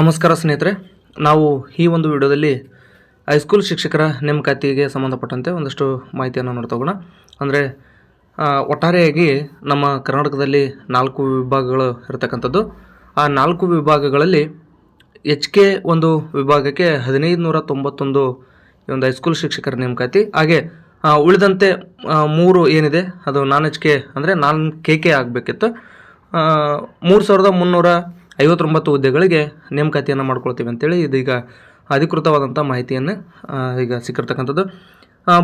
ನಮಸ್ಕಾರ ಸ್ನೇಹಿತರೆ. ನಾವು ಈ ಒಂದು ವಿಡಿಯೋದಲ್ಲಿ ಹೈಸ್ಕೂಲ್ ಶಿಕ್ಷಕರ ನೇಮಕಾತಿಗೆ ಸಂಬಂಧಪಟ್ಟಂತೆ ಒಂದಷ್ಟು ಮಾಹಿತಿಯನ್ನು ನೋಡ್ತಾ ಹೋಗೋಣ. ಅಂದರೆ ಒಟ್ಟಾರೆಯಾಗಿ ನಮ್ಮ ಕರ್ನಾಟಕದಲ್ಲಿ ನಾಲ್ಕು ವಿಭಾಗಗಳು ಇರತಕ್ಕಂಥದ್ದು. ಆ ನಾಲ್ಕು ವಿಭಾಗಗಳಲ್ಲಿ ಎಚ್ ಕೆ ಒಂದು ವಿಭಾಗಕ್ಕೆ ಹದಿನೈದು ನೂರ ತೊಂಬತ್ತೊಂದು ಈ ಒಂದು ಹೈಸ್ಕೂಲ್ ಶಿಕ್ಷಕರ ನೇಮಕಾತಿ ಹಾಗೆ ಉಳಿದಂತೆ ಮೂರು ಏನಿದೆ, ಅದು ನಾನ್ ಎಚ್ ಕೆ ಅಂದರೆ ನಾನ್ ಕೆ ಕೆ ಆಗಬೇಕಿತ್ತು. ಮೂರು ಸಾವಿರದ ಮುನ್ನೂರ ಐವತ್ತೊಂಬತ್ತು ಹುದ್ದೆಗಳಿಗೆ ನೇಮಕಾತಿಯನ್ನು ಮಾಡ್ಕೊಳ್ತೀವಿ ಅಂತೇಳಿ ಇದೀಗ ಅಧಿಕೃತವಾದಂಥ ಮಾಹಿತಿಯನ್ನು ಈಗ ಸಿಕ್ಕಿರ್ತಕ್ಕಂಥದ್ದು.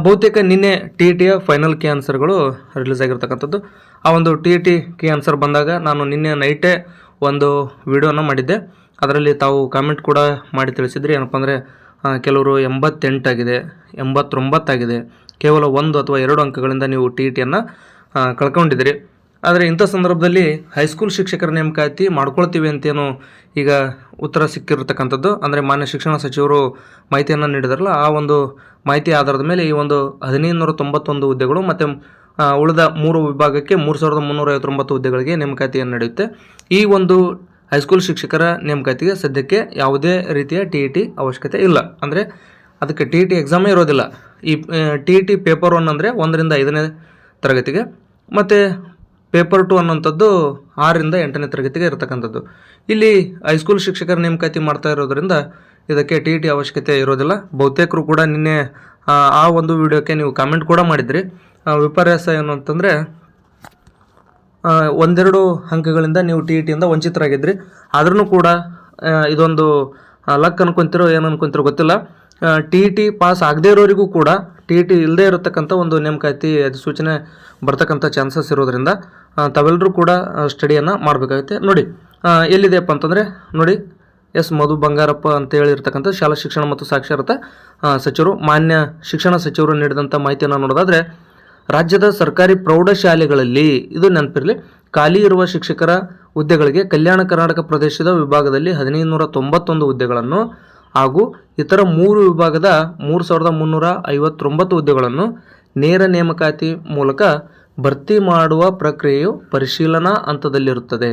ಬಹುತೇಕ ನಿನ್ನೆ ಟಿ ಇ ಟಿಯ ಫೈನಲ್ ಕೆ ಆನ್ಸರ್ಗಳು ರಿಲೀಸ್ ಆಗಿರ್ತಕ್ಕಂಥದ್ದು. ಆ ಒಂದು T E T key answer ಬಂದಾಗ ನಾನು ನಿನ್ನೆ ನೈಟೇ ಒಂದು ವಿಡಿಯೋನ ಮಾಡಿದ್ದೆ. ಅದರಲ್ಲಿ ತಾವು ಕಾಮೆಂಟ್ ಕೂಡ ಮಾಡಿ ತಿಳಿಸಿದ್ರಿ. ಏನಪ್ಪ ಅಂದರೆ ಕೆಲವರು ಎಂಬತ್ತೆಂಟಾಗಿದೆ, ಎಂಬತ್ತೊಂಬತ್ತಾಗಿದೆ. ಕೇವಲ ಒಂದು ಅಥವಾ ಎರಡು ಅಂಕಗಳಿಂದ ನೀವು ಟಿ ಇ ಟಿಯನ್ನು ಕಳ್ಕೊಂಡಿದ್ದೀರಿ. ಆದರೆ ಇಂಥ ಸಂದರ್ಭದಲ್ಲಿ ಹೈಸ್ಕೂಲ್ ಶಿಕ್ಷಕರ ನೇಮಕಾತಿ ಮಾಡ್ಕೊಳ್ತೀವಿ ಅಂತೇನು ಈಗ ಉತ್ತರ ಸಿಕ್ಕಿರತಕ್ಕಂಥದ್ದು. ಅಂದರೆ ಮಾನ್ಯ ಶಿಕ್ಷಣ ಸಚಿವರು ಮಾಹಿತಿಯನ್ನು ನೀಡಿದಾರಲ್ಲ, ಆ ಒಂದು ಮಾಹಿತಿ ಆಧಾರದ ಮೇಲೆ ಈ ಒಂದು ಹದಿನೈದು ನೂರ ತೊಂಬತ್ತೊಂದು ಹುದ್ದೆಗಳು ಮತ್ತು ಉಳಿದ ಮೂರು ವಿಭಾಗಕ್ಕೆ ಮೂರು ಸಾವಿರದ ಮುನ್ನೂರ ಐವತ್ತೊಂಬತ್ತು ಹುದ್ದೆಗಳಿಗೆ ನೇಮಕಾತಿಯನ್ನು ನಡೆಯುತ್ತೆ. ಈ ಒಂದು ಹೈಸ್ಕೂಲ್ ಶಿಕ್ಷಕರ ನೇಮಕಾತಿಗೆ ಸದ್ಯಕ್ಕೆ ಯಾವುದೇ ರೀತಿಯ ಟಿ ಇ ಟಿ ಅವಶ್ಯಕತೆ ಇಲ್ಲ. ಅಂದರೆ ಅದಕ್ಕೆ ಟಿ ಇ ಟಿ ಎಕ್ಸಾಮೇ ಇರೋದಿಲ್ಲ. ಈ T E T paper one ಅಂದರೆ ಒಂದರಿಂದ ಐದನೇ ತರಗತಿಗೆ. ಮತ್ತು ಪೇಪರ್ ಟು ಅನ್ನುವಂಥದ್ದು ಆರರಿಂದ ಎಂಟನೇ ತರಗತಿಗೆ ಇರತಕ್ಕಂಥದ್ದು. ಇಲ್ಲಿ ಹೈಸ್ಕೂಲ್ ಶಿಕ್ಷಕರ ನೇಮಕಾತಿ ಮಾಡ್ತಾ ಇರೋದ್ರಿಂದ ಇದಕ್ಕೆ ಟಿ ಟಿ ಅವಶ್ಯಕತೆ ಇರೋದಿಲ್ಲ. ಬಹುತೇಕರು ಕೂಡ ನಿನ್ನೆ ಆ, ಒಂದು ವಿಡಿಯೋಕ್ಕೆ ನೀವು ಕಾಮೆಂಟ್ ಕೂಡ ಮಾಡಿದ್ರಿ. ವಿಪರ್ಯಾಸ ಏನು ಅಂತಂದರೆ ಒಂದೆರಡು ಅಂಕಗಳಿಂದ ನೀವು ಟಿ ಇ ಟಿಯಿಂದ ವಂಚಿತರಾಗಿದ್ರಿ. ಆದ್ರೂ ಕೂಡ ಇದೊಂದು ಲಕ್ ಅನ್ಕೊಂತಿರೋ ಏನು ಅನ್ಕೊಂತಿರೋ ಗೊತ್ತಿಲ್ಲ. ಟಿ ಟಿ ಪಾಸ್ ಆಗದೇ ಇರೋರಿಗೂ ಕೂಡ ಟಿ ಟಿ ಇಲ್ಲದೆ ಇರತಕ್ಕಂಥ ಒಂದು ನೇಮಕಾತಿ ಅಧಿಸೂಚನೆ ಬರ್ತಕ್ಕಂಥ ಚಾನ್ಸಸ್ ಇರೋದ್ರಿಂದ ತಾವೆಲ್ಲರೂ ಕೂಡ ಸ್ಟಡಿಯನ್ನು ಮಾಡಬೇಕಾಗುತ್ತೆ. ನೋಡಿ ಎಲ್ಲಿದೆಯಪ್ಪ ಅಂತಂದರೆ, ನೋಡಿ, ಎಸ್ ಮಧು ಬಂಗಾರಪ್ಪ ಅಂತ ಹೇಳಿರ್ತಕ್ಕಂಥ ಶಾಲಾ ಶಿಕ್ಷಣ ಮತ್ತು ಸಾಕ್ಷರತಾ ಸಚಿವರು, ಮಾನ್ಯ ಶಿಕ್ಷಣ ಸಚಿವರು ನೀಡಿದಂಥ ಮಾಹಿತಿಯನ್ನು ನೋಡೋದಾದರೆ, ರಾಜ್ಯದ ಸರ್ಕಾರಿ ಪ್ರೌಢಶಾಲೆಗಳಲ್ಲಿ ಇದು ನೆನಪಿರಲಿ, ಖಾಲಿ ಇರುವ ಶಿಕ್ಷಕರ ಹುದ್ದೆಗಳಿಗೆ ಕಲ್ಯಾಣ ಕರ್ನಾಟಕ ಪ್ರದೇಶದ ವಿಭಾಗದಲ್ಲಿ ಹದಿನೈದು ನೂರ ತೊಂಬತ್ತೊಂದು ಹುದ್ದೆಗಳನ್ನು ಹಾಗೂ ಇತರ ಮೂರು ವಿಭಾಗದ ಮೂರು ಸಾವಿರದ ಮುನ್ನೂರ ಐವತ್ತೊಂಬತ್ತು ಹುದ್ದೆಗಳನ್ನು ನೇರ ನೇಮಕಾತಿ ಮೂಲಕ ಭರ್ತಿ ಮಾಡುವ ಪ್ರಕ್ರಿಯೆಯು ಪರಿಶೀಲನಾ ಹಂತದಲ್ಲಿರುತ್ತದೆ.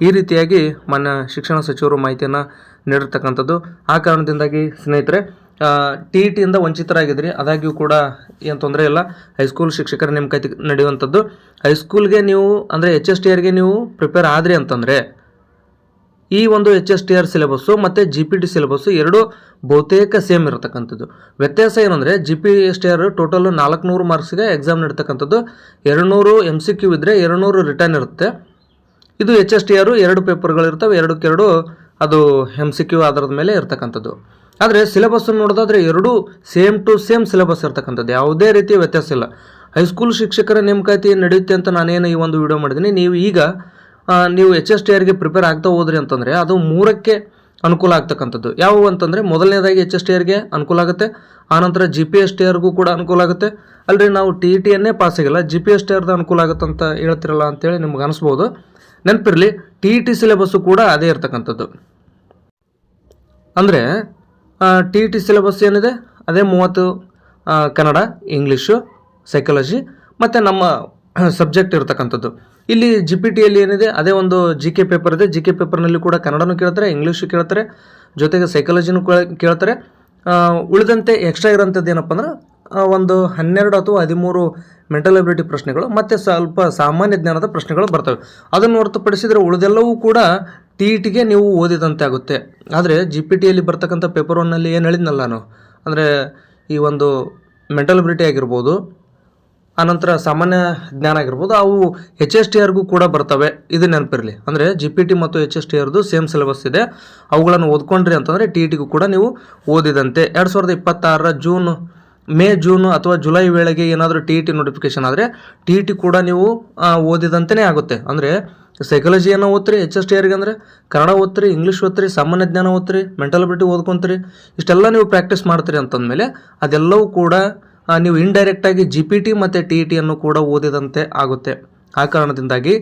ಈ ರೀತಿಯಾಗಿ ಮಾನ್ಯ ಶಿಕ್ಷಣ ಸಚಿವರು ಮಾಹಿತಿಯನ್ನು ನೀಡಿರ್ತಕ್ಕಂಥದ್ದು. ಆ ಕಾರಣದಿಂದಾಗಿ ಸ್ನೇಹಿತರೆ ಟಿ ಇ ಟಿಯಿಂದ ವಂಚಿತರಾಗಿದ್ರಿ ಆದಾಗ್ಯೂ ಕೂಡ ಏನು ತೊಂದರೆ ಇಲ್ಲ. ಹೈಸ್ಕೂಲ್ ಶಿಕ್ಷಕರ ನೇಮಕಾತಿ ನಡೆಯುವಂಥದ್ದು. ಹೈಸ್ಕೂಲ್ಗೆ ನೀವು, ಅಂದರೆ ಎಚ್ ಎಸ್ ಟಿ ಆರ್ಗೆ ನೀವು ಪ್ರಿಪೇರ್ ಆದ್ರಿ ಅಂತಂದರೆ ಈ ಒಂದು H S T R syllabus ಮತ್ತು ಜಿ ಪಿ ಟಿ ಸಿಲೆಬಸ್ಸು ಎರಡು ಬಹುತೇಕ ಸೇಮ್ ಇರತಕ್ಕಂಥದ್ದು. ವ್ಯತ್ಯಾಸ ಏನಂದರೆ G P S T R total ನಾಲ್ಕುನೂರು ಮಾರ್ಕ್ಸ್ಗೆ ಎಕ್ಸಾಮ್ ನಡೀತಕ್ಕಂಥದ್ದು. ಎರಡುನೂರು ಎಂ ಸಿ ಕ್ಯೂ ಇದ್ದರೆ ಎರಡುನೂರು ರಿಟರ್ನ್ ಇರುತ್ತೆ. ಇದು ಎಚ್ ಎಸ್ ಟಿ ಆರು ಎರಡು ಪೇಪರ್ಗಳಿರ್ತವೆ ಎರಡಕ್ಕೆರಡು ಅದು ಎಂ ಸಿ ಕ್ಯೂ ಆಧಾರದ ಮೇಲೆ ಇರ್ತಕ್ಕಂಥದ್ದು. ಆದರೆ ಸಿಲೆಬಸ್ ನೋಡೋದಾದ್ರೆ ಎರಡೂ ಸೇಮ್ ಟು ಸೇಮ್ ಸಿಲೆಬಸ್ ಇರ್ತಕ್ಕಂಥದ್ದು. ಯಾವುದೇ ರೀತಿಯ ವ್ಯತ್ಯಾಸ ಇಲ್ಲ. ಹೈಸ್ಕೂಲ್ ಶಿಕ್ಷಕರ ನೇಮಕಾತಿ ನಡೆಯುತ್ತೆ ಅಂತ ನಾನೇನು ಈ ಒಂದು ವಿಡಿಯೋ ಮಾಡಿದ್ದೀನಿ. ನೀವು ಈಗ ನೀವು ಎಚ್ ಎಸ್ ಟಿ ಆರ್ಗೆ ಪ್ರಿಪೇರ್ ಆಗ್ತಾ ಹೋದ್ರಿ ಅಂತಂದರೆ ಅದು ಮೂರಕ್ಕೆ ಅನುಕೂಲ ಆಗ್ತಕ್ಕಂಥದ್ದು. ಯಾವುವು ಅಂತಂದರೆ ಮೊದಲನೇದಾಗಿ ಎಚ್ ಎಸ್ ಟಿ ಆರ್ಗೆ ಅನುಕೂಲ ಆಗುತ್ತೆ, ಆನಂತರ ಜಿ ಪಿ ಎಸ್ ಟಿ ಆರ್ಗೂ ಕೂಡ ಅನುಕೂಲ ಆಗುತ್ತೆ. ಅಲ್ಲರಿ ನಾವು ಟಿ ಇ ಟಿಯನ್ನೇ ಪಾಸ್ ಆಗಿಲ್ಲ ಜಿ ಪಿ ಎಸ್ ಟಿ ಆರ್ದು ಅನುಕೂಲ ಆಗುತ್ತೆ ಅಂತ ಹೇಳ್ತಿರಲ್ಲ ಅಂತೇಳಿ ನಿಮ್ಗೆ ಅನಿಸ್ಬೋದು. ನೆನಪಿರಲಿ ಟಿ ಇ ಟಿ ಸಿಲೆಬಸ್ಸು ಕೂಡ ಅದೇ ಇರ್ತಕ್ಕಂಥದ್ದು. ಅಂದರೆ ಟಿ ಇ ಟಿ ಸಿಲೆಬಸ್ ಏನಿದೆ? ಅದೇ ಮೂವತ್ತು ಕನ್ನಡ ಇಂಗ್ಲೀಷು ಸೈಕಾಲಜಿ ಮತ್ತು ನಮ್ಮ ಸಬ್ಜೆಕ್ಟ್ ಇರ್ತಕ್ಕಂಥದ್ದು. ಇಲ್ಲಿ ಜಿ ಪಿ ಟಿಯಲ್ಲಿ ಏನಿದೆ, ಅದೇ ಒಂದು ಜಿ ಕೆ ಪೇಪರ್ ಇದೆ. ಜಿ ಕೆ ಪೇಪರ್ನಲ್ಲಿ ಕೂಡ ಕನ್ನಡನೂ ಕೇಳ್ತಾರೆ ಇಂಗ್ಲೀಷು ಕೇಳ್ತಾರೆ, ಜೊತೆಗೆ ಸೈಕಾಲಜಿನೂ ಕೇಳ್ತಾರೆ. ಉಳಿದಂತೆ ಎಕ್ಸ್ಟ್ರಾ ಇರೋಂಥದ್ದು ಏನಪ್ಪ ಅಂದ್ರೆ ಒಂದು ಹನ್ನೆರಡು ಅಥವಾ ಹದಿಮೂರು ಮೆಂಟಲ್ ಅಬಿಲಿಟಿ ಪ್ರಶ್ನೆಗಳು, ಮತ್ತು ಸ್ವಲ್ಪ ಸಾಮಾನ್ಯ ಜ್ಞಾನದ ಪ್ರಶ್ನೆಗಳು ಬರ್ತವೆ. ಅದನ್ನು ಹೊರತುಪಡಿಸಿದರೆ ಉಳಿದೆಲ್ಲವೂ ಕೂಡ ಟಿ ಇ ಟಿಗೆ ನೀವು ಓದಿದಂತೆ ಆಗುತ್ತೆ. ಆದರೆ ಜಿ ಪಿ ಟಿಯಲ್ಲಿ ಬರ್ತಕ್ಕಂಥ ಪೇಪರ್ ಒನ್ನಲ್ಲಿ ಏನು ಹೇಳಿದ್ನಲ್ಲ ನಾನು? ಅಂದರೆ ಈ ಒಂದು ಮೆಂಟಲ್ ಅಬಿಲಿಟಿ ಆಗಿರ್ಬೋದು ಆನಂತರ ಸಾಮಾನ್ಯ ಜ್ಞಾನ ಆಗಿರ್ಬೋದು, ಅವು ಎಚ್ ಎಸ್ ಟಿ ಆರ್ಗೂ ಕೂಡ ಬರ್ತವೆ. ಇದು ನೆನಪಿರಲಿ. ಅಂದರೆ ಜಿ ಪಿ ಟಿ ಮತ್ತು ಎಚ್ ಎಸ್ ಟಿ ಆರ್ದು ಸೇಮ್ ಸಿಲೆಬಸ್ ಇದೆ. ಅವುಗಳನ್ನು ಓದ್ಕೊಂಡ್ರಿ ಅಂತಂದರೆ ಟಿ ಟಿಗೂ ಕೂಡ ನೀವು ಓದಿದಂತೆ. ಎರಡು ಸಾವಿರದ ಇಪ್ಪತ್ತಾರರ ಜೂನ್ ಮೇ ಜೂನ್ ಅಥವಾ ಜುಲೈ ವೇಳೆಗೆ ಏನಾದರೂ ಟಿ ಟಿ ನೋಟಿಫಿಕೇಶನ್ ಆದರೆ ಟಿ ಟಿ ಕೂಡ ನೀವು ಓದಿದಂತೆಯೇ ಆಗುತ್ತೆ. ಅಂದರೆ ಸೈಕಾಲಜಿಯನ್ನು ಓದ್ತೀರಿ ಎಚ್ ಎಸ್ ಟಿ ಆರ್ಗೆ ಅಂದರೆ ಕನ್ನಡ ಓದ್ತೀರಿ ಇಂಗ್ಲೀಷ್ ಓದ್ತೀರಿ, ಸಾಮಾನ್ಯ ಜ್ಞಾನ ಓದ್ತೀರಿ ಮೆಂಟಲ್ ಅಬಿಲಿಟಿ ಓದ್ಕೊಂತೀರಿ, ಇಷ್ಟೆಲ್ಲ ನೀವು ಪ್ರಾಕ್ಟೀಸ್ ಮಾಡ್ತೀರಿ ಅಂತಂದಮೇಲೆ ಅದೆಲ್ಲವೂ ಕೂಡ ನೀವು ಇಂಡೈರೆಕ್ಟಾಗಿ ಜಿ ಪಿ ಟಿ ಮತ್ತು ಟಿ ಇ ಟಿಯನ್ನು ಕೂಡ ಓದಿದಂತೆ ಆಗುತ್ತೆ. ಆ ಕಾರಣದಿಂದಾಗಿ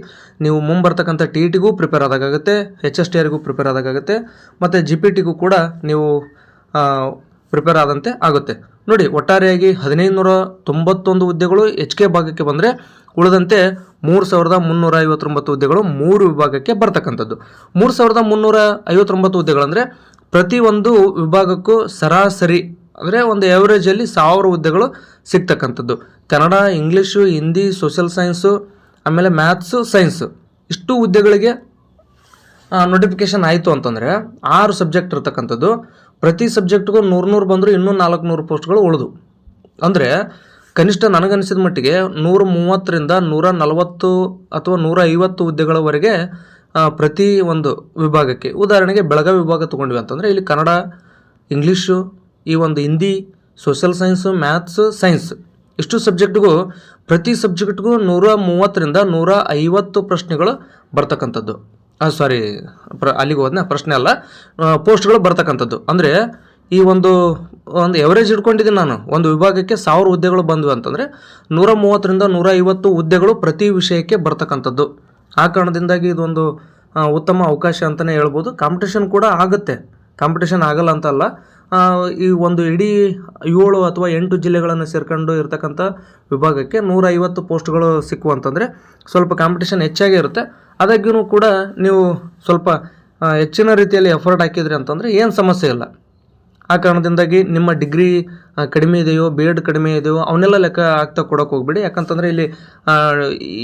ನೀವು ಮುಂಬರ್ತಕ್ಕಂಥ ಟಿ ಇ ಟಿಗೂ ಪ್ರಿಪೇರ್ ಆದಾಗುತ್ತೆ ಎಚ್ ಎಸ್ ಟಿ ಆರ್ಗೂ ಪ್ರಿಪೇರ್ ಆದಾಗುತ್ತೆ ಮತ್ತು ಜಿ ಪಿ ಟಿಗೂ ಕೂಡ ನೀವು ಪ್ರಿಪೇರ್ ಆದಂತೆ ಆಗುತ್ತೆ. ನೋಡಿ, ಒಟ್ಟಾರೆಯಾಗಿ ಹದಿನೈದು ನೂರ ತೊಂಬತ್ತೊಂದು ಹುದ್ದೆಗಳು ಎಚ್ ಕೆ ಭಾಗಕ್ಕೆ ಬಂದರೆ ಉಳಿದಂತೆ ಮೂರು ಸಾವಿರದ ಮುನ್ನೂರ ಐವತ್ತೊಂಬತ್ತು ಹುದ್ದೆಗಳು ಮೂರು ವಿಭಾಗಕ್ಕೆ ಬರ್ತಕ್ಕಂಥದ್ದು. ಮೂರು ಸಾವಿರದ ಮುನ್ನೂರ ಐವತ್ತೊಂಬತ್ತು ಹುದ್ದೆಗಳಂದರೆ ಪ್ರತಿಯೊಂದು ವಿಭಾಗಕ್ಕೂ ಸರಾಸರಿ ಅಂದರೆ ಒಂದು ಎವ್ರೇಜಲ್ಲಿ ಸಾವಿರ ಹುದ್ದೆಗಳು ಸಿಗ್ತಕ್ಕಂಥದ್ದು. Kannada, English, Hindi social science ಆಮೇಲೆ ಮ್ಯಾಥ್ಸು ಸೈನ್ಸು ಇಷ್ಟು ಹುದ್ದೆಗಳಿಗೆ ನೋಟಿಫಿಕೇಶನ್ ಆಯಿತು ಅಂತಂದರೆ ಆರು ಸಬ್ಜೆಕ್ಟ್ ಇರ್ತಕ್ಕಂಥದ್ದು. ಪ್ರತಿ ಸಬ್ಜೆಕ್ಟ್ಗೂ ನೂರು ನೂರು ಬಂದರೂ ಇನ್ನೂ ನಾಲ್ಕು ನೂರು ಪೋಸ್ಟ್ಗಳು ಉಳಿದು. ಅಂದರೆ ಕನಿಷ್ಠ ನನಗನ್ಸಿದ ಮಟ್ಟಿಗೆ ನೂರ ಮೂವತ್ತರಿಂದ ನೂರ ನಲವತ್ತು ಅಥವಾ ನೂರ ಐವತ್ತು ಹುದ್ದೆಗಳವರೆಗೆ ಪ್ರತಿ ಒಂದು ವಿಭಾಗಕ್ಕೆ, ಉದಾಹರಣೆಗೆ ಬೆಳಗಾವಿ ವಿಭಾಗ ತೊಗೊಂಡ್ವಿ ಅಂತಂದರೆ ಇಲ್ಲಿ ಕನ್ನಡ, ಇಂಗ್ಲೀಷು ಈ ಒಂದು Hindi social science maths science ಇಷ್ಟು ಸಬ್ಜೆಕ್ಟ್ಗೂ ಪ್ರತಿ ಸಬ್ಜೆಕ್ಟ್ಗೂ ನೂರ ಮೂವತ್ತರಿಂದ ನೂರ ಐವತ್ತು ಪ್ರಶ್ನೆಗಳು ಬರ್ತಕ್ಕಂಥದ್ದು. ಸಾರಿ ಪ್ರ ಅಲ್ಲಿಗೆ ಹೋದ್ನ ಪ್ರಶ್ನೆ ಅಲ್ಲ ಪೋಸ್ಟ್ಗಳು ಬರ್ತಕ್ಕಂಥದ್ದು. ಅಂದರೆ ಈ ಒಂದು ಒಂದು ಎವರೇಜ್ ಇಟ್ಕೊಂಡಿದ್ದೀನಿ ನಾನು. ಒಂದು ವಿಭಾಗಕ್ಕೆ ಸಾವಿರ ಹುದ್ದೆಗಳು ಬಂದ್ವು ಅಂತಂದರೆ ನೂರ ಮೂವತ್ತರಿಂದ ನೂರ ಐವತ್ತು ಹುದ್ದೆಗಳು ಪ್ರತಿ ವಿಷಯಕ್ಕೆ ಬರ್ತಕ್ಕಂಥದ್ದು. ಆ ಕಾರಣದಿಂದಾಗಿ ಇದೊಂದು ಉತ್ತಮ ಅವಕಾಶ ಅಂತಲೇ ಹೇಳ್ಬೋದು. ಕಾಂಪಿಟೇಷನ್ ಕೂಡ ಆಗುತ್ತೆ. ಕಾಂಪಿಟೇಷನ್ ಆಗಲ್ಲ ಅಂತ ಅಲ್ಲ. ಆ, ಈ ಒಂದು ಇಡೀ ಏಳು ಅಥವಾ ಎಂಟು ಜಿಲ್ಲೆಗಳನ್ನು ಸೇರ್ಕೊಂಡು ಇರತಕ್ಕಂಥ ವಿಭಾಗಕ್ಕೆ ನೂರ ಐವತ್ತು ಪೋಸ್ಟ್ಗಳು ಸಿಕ್ಕುವಂತಂದರೆ ಸ್ವಲ್ಪ ಕಾಂಪಿಟೇಷನ್ ಹೆಚ್ಚಾಗೇ ಇರುತ್ತೆ. ಆದಾಗ್ಯೂ ಕೂಡ ನೀವು ಸ್ವಲ್ಪ ಹೆಚ್ಚಿನ ರೀತಿಯಲ್ಲಿ ಎಫರ್ಟ್ ಹಾಕಿದ್ರಿ ಅಂತಂದರೆ ಏನು ಸಮಸ್ಯೆ ಇಲ್ಲ. ಆ ಕಾರಣದಿಂದಾಗಿ ನಿಮ್ಮ ಡಿಗ್ರಿ ಕಡಿಮೆ ಇದೆಯೋ ಬಿ ಎಡ್ ಕಡಿಮೆ ಇದೆಯೋ, ಅವನ್ನೆಲ್ಲ ಲೆಕ್ಕ ಆಗ್ತಾ ಕೊಡೋಕೆ ಹೋಗ್ಬೇಡಿ. ಯಾಕಂತಂದರೆ ಇಲ್ಲಿ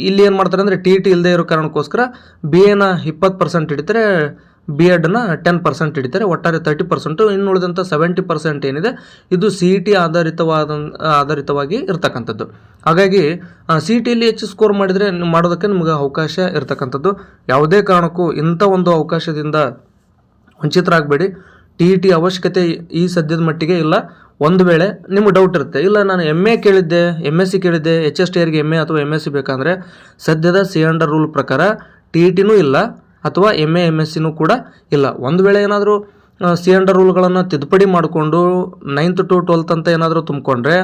ಇಲ್ಲಿ ಏನು ಮಾಡ್ತಾರೆ ಅಂದರೆ ಟಿ ಟಿ ಇಲ್ಲದೆ ಇರೋ ಕಾರಣಕ್ಕೋಸ್ಕರ ಬಿ ಎನ ಇಪ್ಪತ್ತು ಪರ್ಸೆಂಟ್ ಹಿಡಿತಾರೆ ಬಿ ಎಡ್ನ ಟೆನ್ ಪರ್ಸೆಂಟ್ ಹಿಡಿತಾರೆ, ಒಟ್ಟಾರೆ ತರ್ಟಿ ಪರ್ಸೆಂಟು ಇನ್ನು ಉಳಿದಂಥ ಸೆವೆಂಟಿ ಪರ್ಸೆಂಟ್ ಏನಿದೆ, ಇದು ಸಿ ಇ ಟಿ ಆಧಾರಿತವಾದ, ಆಧಾರಿತವಾಗಿ ಇರ್ತಕ್ಕಂಥದ್ದು. ಹಾಗಾಗಿ ಸಿ ಇ ಟಿಯಲ್ಲಿ ಹೆಚ್ಚು ಸ್ಕೋರ್ ಮಾಡಿದರೆ ಮಾಡೋದಕ್ಕೆ ನಿಮಗೆ ಅವಕಾಶ ಇರ್ತಕ್ಕಂಥದ್ದು. ಯಾವುದೇ ಕಾರಣಕ್ಕೂ ಇಂಥ ಒಂದು ಅವಕಾಶದಿಂದ ವಂಚಿತರಾಗಬೇಡಿ. ಟಿ ಇ ಟಿ ಅವಶ್ಯಕತೆ ಈ ಸದ್ಯದ ಮಟ್ಟಿಗೆ ಇಲ್ಲ. ಒಂದು ವೇಳೆ ನಿಮ್ಗೆ ಡೌಟ್ ಇರುತ್ತೆ. ಇಲ್ಲ, ನಾನು ಎಂ ಎ ಕೇಳಿದ್ದೆ ಎಂ ಎಸ್ ಸಿ ಕೇಳಿದ್ದೆ ಎಚ್ ಎಸ್ ಟಿ ಆರ್ಗೆ ಎಂ ಎ ಅಥವಾ ಎಂ ಎಸ್ ಸಿ ಬೇಕಂದರೆ, ಸದ್ಯದ ಸಿ ಅಂಡರ್ ರೂಲ್ ಪ್ರಕಾರ ಟಿ ಇ ಟಿನೂ ಇಲ್ಲ. ಅಥವಾ ಎಂ ಎ ಎಂ ಎಸ್ ಸಿನೂ ಕೂಡ ಇಲ್ಲ. ಒಂದು ವೇಳೆ ಏನಾದರೂ ಸಿ ಅಂಡರ್ ರೂಲ್ಗಳನ್ನು ತಿದ್ದುಪಡಿ ಮಾಡಿಕೊಂಡು ನೈನ್ತ್ ಟು ಟ್ವೆಲ್ತ್ ಅಂತ ಏನಾದರೂ ತುಂಬಿಕೊಂಡ್ರೆ,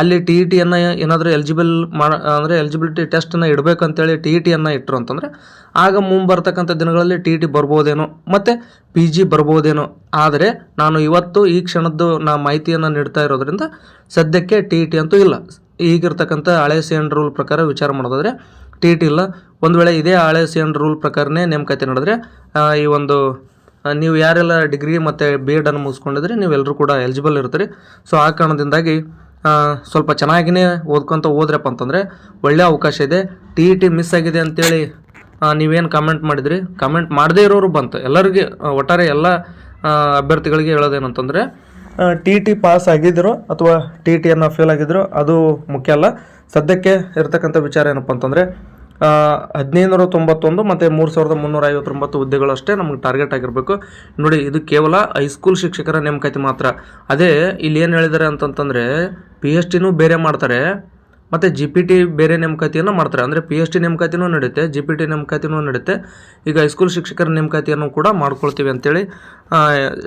ಅಲ್ಲಿ ಟಿ ಇ ಟಿಯನ್ನು ಏನಾದರೂ ಎಲಿಜಿಬಲ್ ಮಾ ಅಂದರೆ ಎಲಿಜಿಬಿಲಿಟಿ ಟೆಸ್ಟನ್ನು ಇಡಬೇಕಂತೇಳಿ ಟಿ ಇ ಟಿಯನ್ನು ಇಟ್ಟರು ಅಂತಂದರೆ, ಆಗ ಮುಂಬರ್ತಕ್ಕಂಥ ದಿನಗಳಲ್ಲಿ ಟಿ ಇ ಟಿ ಬರ್ಬೋದೇನೋ, ಮತ್ತು ಪಿ ಜಿ ಬರ್ಬೋದೇನೋ. ಆದರೆ ನಾನು ಇವತ್ತು ಈ ಕ್ಷಣದ್ದು ನಾ ಮಾಹಿತಿಯನ್ನು ನೀಡ್ತಾ ಇರೋದ್ರಿಂದ ಸದ್ಯಕ್ಕೆ ಟಿ ಇ ಟಿ ಅಂತೂ ಇಲ್ಲ. ಈಗಿರ್ತಕ್ಕಂಥ ಹಳೆ ಸಿ ಅಂಡರ್ ರೂಲ್ ಪ್ರಕಾರ ವಿಚಾರ ಮಾಡೋದಾದರೆ ಟಿ ಟಿ ಇಲ್ಲ. ಒಂದು ವೇಳೆ ಇದೇ ಹಳೆ ಸಿ ಎನ್ ರೂಲ್ ಪ್ರಕಾರನೇ ನೇಮಕಾತಿ ನಡೆದ್ರೆ ಈ ಒಂದು ನೀವು ಯಾರೆಲ್ಲ ಡಿಗ್ರಿ ಮತ್ತು ಬಿ ಎಡನ್ನು ಮುಗಿಸ್ಕೊಂಡಿದ್ರೆ ನೀವೆಲ್ಲರೂ ಕೂಡ ಎಲಿಜಿಬಲ್ ಇರ್ತೀರಿ. ಸೊ ಆ ಕಾರಣದಿಂದಾಗಿ ಸ್ವಲ್ಪ ಚೆನ್ನಾಗಿಯೇ ಓದ್ಕೊತ ಹೋದ್ರಪ್ಪ ಅಂತಂದರೆ ಒಳ್ಳೆಯ ಅವಕಾಶ ಇದೆ. ಟಿ ಇ ಟಿ ಮಿಸ್ ಆಗಿದೆ ಅಂತೇಳಿ ನೀವೇನು ಕಮೆಂಟ್ ಮಾಡಿದ್ರಿ? ಕಮೆಂಟ್ ಮಾಡದೇ ಇರೋರು ಬಂತು. ಎಲ್ಲರಿಗೆ ಒಟ್ಟಾರೆ ಎಲ್ಲ ಅಭ್ಯರ್ಥಿಗಳಿಗೆ ಹೇಳೋದೇನಂತಂದರೆ ಟಿ ಟಿ ಪಾಸ್ ಆಗಿದ್ದರು ಅಥವಾ ಟಿ ಟಿಯನ್ನು ಫೇಲ್ ಆಗಿದ್ದರು ಅದು ಮುಖ್ಯ ಅಲ್ಲ. ಸದ್ಯಕ್ಕೆ ಇರ್ತಕ್ಕಂಥ ವಿಚಾರ ಏನಪ್ಪ ಅಂತಂದರೆ ಹದಿನೈದುನೂರ ತೊಂಬತ್ತೊಂದು ಮತ್ತು ಮೂರು ಸಾವಿರದ ಮುನ್ನೂರ ಐವತ್ತೊಂಬತ್ತು ಹುದ್ದೆಗಳು ಅಷ್ಟೇ ನಮಗೆ ಟಾರ್ಗೆಟ್ ಆಗಿರಬೇಕು. ನೋಡಿ, ಇದು ಕೇವಲ ಹೈಸ್ಕೂಲ್ ಶಿಕ್ಷಕರ ನೇಮಕಾತಿ ಮಾತ್ರ. ಅದೇ, ಇಲ್ಲಿ ಏನು ಹೇಳಿದ್ದಾರೆ ಅಂತಂತಂದರೆ ಪಿ ಎಚ್ ಟಿನೂ ಬೇರೆ ಮಾಡ್ತಾರೆ, ಮತ್ತು ಜಿ ಪಿ ಟಿ ಬೇರೆ ನೇಮಕಾತಿಯನ್ನು ಮಾಡ್ತಾರೆ. ಅಂದರೆ ಪಿ ಎಚ್ ಟಿ ನೇಮಕಾತಿನೂ ನಡೆಯುತ್ತೆ ಜಿ ಪಿ ಟಿ ನೇಮಕಾತಿನೂ ನಡೆಯುತ್ತೆ ಈಗ ಹೈಸ್ಕೂಲ್ ಶಿಕ್ಷಕರ ನೇಮಕಾತಿಯನ್ನು ಕೂಡ ಮಾಡ್ಕೊಳ್ತೀವಿ ಅಂತೇಳಿ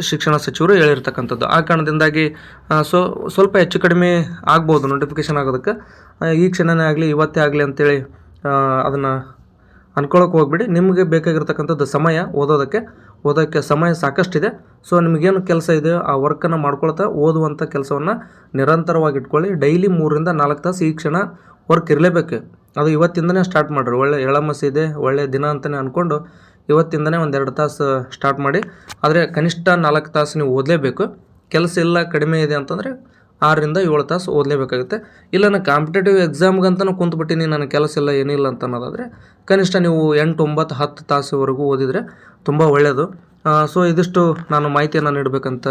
ಶಿಕ್ಷಣ ಸಚಿವರು ಹೇಳಿರ್ತಕ್ಕಂಥದ್ದು. ಆ ಕಾರಣದಿಂದಾಗಿ ಸೊ, ಸ್ವಲ್ಪ ಹೆಚ್ಚು ಕಡಿಮೆ ಆಗ್ಬೋದು ನೋಟಿಫಿಕೇಶನ್ ಆಗೋದಕ್ಕೆ. ಈ ಕ್ಷಣನೇ ಆಗಲಿ, ಇವತ್ತೇ ಆಗಲಿ ಅಂತೇಳಿ ಅದನ್ನು ಅನ್ಕೊಳಕ್ಕೆ ಹೋಗ್ಬಿಡಿ. ನಿಮಗೆ ಬೇಕಾಗಿರ್ತಕ್ಕಂಥದ್ದು ಸಮಯ ಓದೋದಕ್ಕೆ, ಓದೋಕ್ಕೆ ಸಮಯ ಸಾಕಷ್ಟಿದೆ. ಸೊ ನಿಮಗೇನು ಕೆಲಸ ಇದೆ, ಆ ವರ್ಕನ್ನು ಮಾಡ್ಕೊಳ್ತಾ ಓದುವಂಥ ಕೆಲಸವನ್ನು ನಿರಂತರವಾಗಿ ಇಟ್ಕೊಳ್ಳಿ ಡೈಲಿ ಮೂರರಿಂದ ನಾಲ್ಕು ತಾಸು ಈ ಕ್ಷಣ ವರ್ಕ್ ಇರಲೇಬೇಕು. ಅದು ಇವತ್ತಿಂದನೇ ಸ್ಟಾರ್ಟ್ ಮಾಡಿರಿ. ಒಳ್ಳೆ ಎಳಮಸಿ ಇದೆ ಒಳ್ಳೆಯ ದಿನ ಅಂತಲೇ ಅಂದ್ಕೊಂಡು ಇವತ್ತಿಂದನೇ ಒಂದೆರಡು ತಾಸು ಸ್ಟಾರ್ಟ್ ಮಾಡಿ. ಆದರೆ ಕನಿಷ್ಠ ನಾಲ್ಕು ತಾಸು ನೀವು ಓದಲೇಬೇಕು. ಕೆಲಸ ಇಲ್ಲ, ಕಡಿಮೆ ಇದೆ ಅಂತಂದರೆ ಆರರಿಂದ ಏಳು ತಾಸು ಓದಲೇಬೇಕಾಗುತ್ತೆ. ಇಲ್ಲ ನಾನು ಕಾಂಪಿಟೇಟಿವ್ ಎಕ್ಸಾಮ್ಗಂತನೂ ಕುಂತ್ಬಿಟ್ಟಿನಿ ನನ್ನ ಕೆಲಸ ಇಲ್ಲ ಏನಿಲ್ಲ ಅಂತ ಅನ್ನೋದಾದರೆ ಕನಿಷ್ಠ ನೀವು ಎಂಟು, ಒಂಬತ್ತು, ಹತ್ತು ತಾಸುವರೆಗೂ ಓದಿದರೆ ತುಂಬ ಒಳ್ಳೆಯದು ಸೊ ಇದಿಷ್ಟು ನಾನು ಮಾಹಿತಿಯನ್ನು ನೀಡಬೇಕಂತ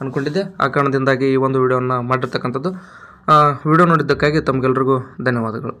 ಅಂದ್ಕೊಂಡಿದ್ದೆ ಆ ಕಾರಣದಿಂದಾಗಿ ಈ ಒಂದು ವಿಡಿಯೋನ ಮಾಡಿರ್ತಕ್ಕಂಥದ್ದು. ವಿಡಿಯೋ ನೋಡಿದ್ದಕ್ಕಾಗಿ ತಮಗೆಲ್ರಿಗೂ ಧನ್ಯವಾದಗಳು.